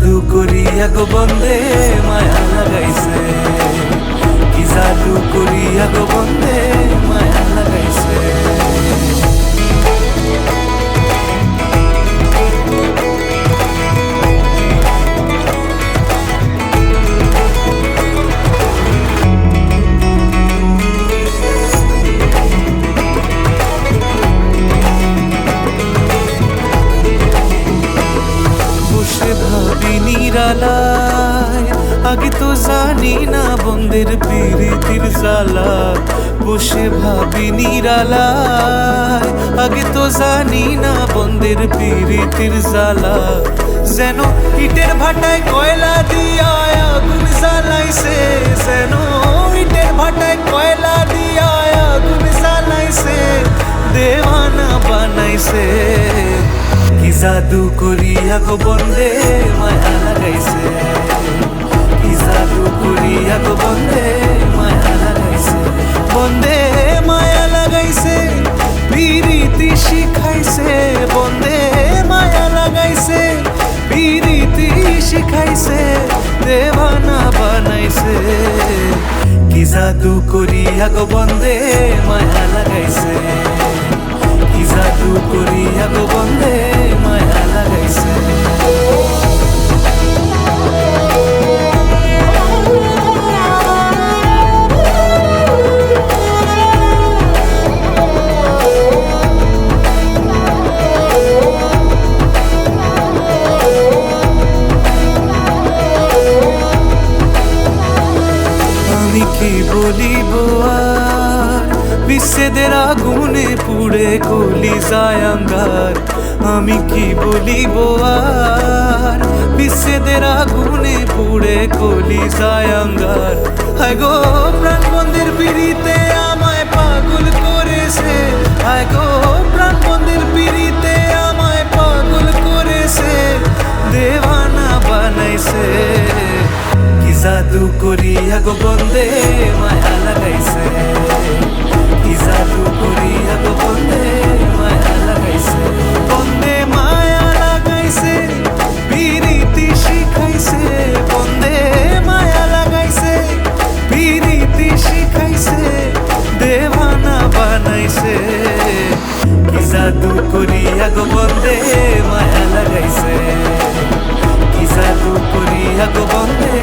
জাদু করিয়া গো বন্দে মায়া লাগাইছে। জানি না বন্ধের পিরিতির জ্বালা বসে ভাবি নিরালায়। আগে তো জানি না বন্ধের পিরিতির জ্বালা যেন ইটের ভাটায় কয়লা দিয়া আগুন জ্বালাইছে, যেন ইটের ভাটায় কয়লা দিয়া আগুন জ্বালাইছে, দেওয়ানা বানাইছে। কি জাদু করিয়া গো বন্দে, মায়া লাগাইছে। কি জাদু করিয়া গো বন্দে, মায়া লাগাইছে। বন্দে, মায়া লাগাইছে পিরিতি শিখাইছে। বন্দে, মায়া লাগাইছে পিরিতি শিখাইছে দেওয়ানা বানাইছে। কি জাদু করিয়া গো বন্দে, মায়া লাগাইছে। কি জাদু করিয়া কি বলিব আর? বিশ্বেদের আগুনে পুড়ে গলি যায় আঙ্গার আমি কি বলিব আর? বিশ্বেদের আগুনে পুড়ে গলি যায় আঙ্গার হায় গো প্রাণ মন্দির পিড়িতে আমায় পাগল করেছে। হায় গো করিয়া গো বন্দে মায়া লাগাইছে। কি জাদু করিয়া গো বন্দে মায়া লাগাইছে। বন্দে মায়া লাগাইছে, বিনীতি শিখাইছে। বন্দে মায়া লাগাইছে, বিনীতি শিখাইছে দেওয়ানা বানাইছে। কি জাদু করিয়া গো বন্দে মায়া লাগাইছে। কি জাদু করিয়া গো বন্দে